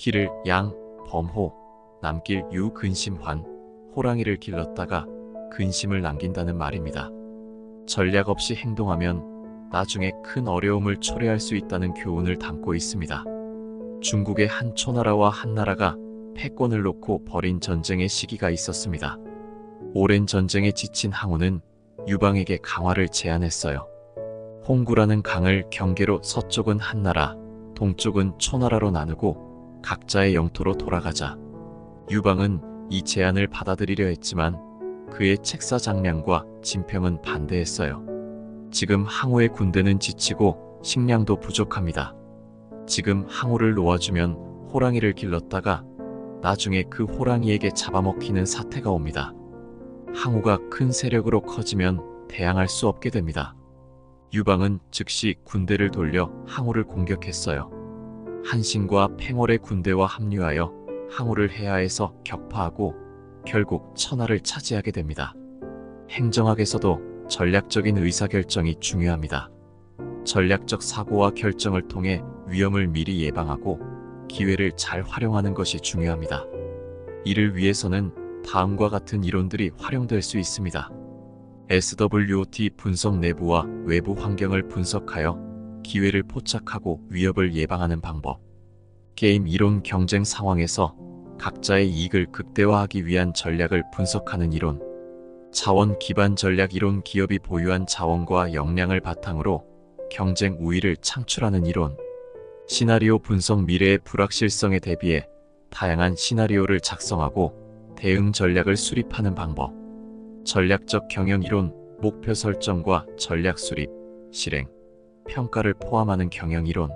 길을 양, 범호, 남길 유 근심환, 호랑이를 길렀다가 근심을 남긴다는 말입니다. 전략 없이 행동하면 나중에 큰 어려움을 초래할 수 있다는 교훈을 담고 있습니다. 중국의 한 초나라와 한 나라가 패권을 놓고 벌인 전쟁의 시기가 있었습니다. 오랜 전쟁에 지친 항우는 유방에게 강화를 제안했어요. 홍구라는 강을 경계로 서쪽은 한나라, 동쪽은 초나라로 나누고 각자의 영토로 돌아가자. 유방은 이 제안을 받아들이려 했지만 그의 책사 장량과 진평은 반대했어요. 지금 항우의 군대는 지치고 식량도 부족합니다. 지금 항우를 놓아주면 호랑이를 길렀다가 나중에 그 호랑이에게 잡아먹히는 사태가 옵니다. 항우가 큰 세력으로 커지면 대항할 수 없게 됩니다. 유방은 즉시 군대를 돌려 항우를 공격했어요. 한신과 팽월의 군대와 합류하여 항우를 해야해서 격파하고 결국 천하를 차지하게 됩니다. 행정학에서도 전략적인 의사결정이 중요합니다. 전략적 사고와 결정을 통해 위험을 미리 예방하고 기회를 잘 활용하는 것이 중요합니다. 이를 위해서는 다음과 같은 이론들이 활용될 수 있습니다. SWOT 분석 내부와 외부 환경을 분석하여 기회를 포착하고 위협을 예방하는 방법. 게임 이론 경쟁 상황에서 각자의 이익을 극대화하기 위한 전략을 분석하는 이론. 자원 기반 전략 이론 기업이 보유한 자원과 역량을 바탕으로 경쟁 우위를 창출하는 이론. 시나리오 분석 미래의 불확실성에 대비해 다양한 시나리오를 작성하고 대응 전략을 수립하는 방법. 전략적 경영 이론, 목표 설정과 전략 수립, 실행, 평가를 포함하는 경영 이론.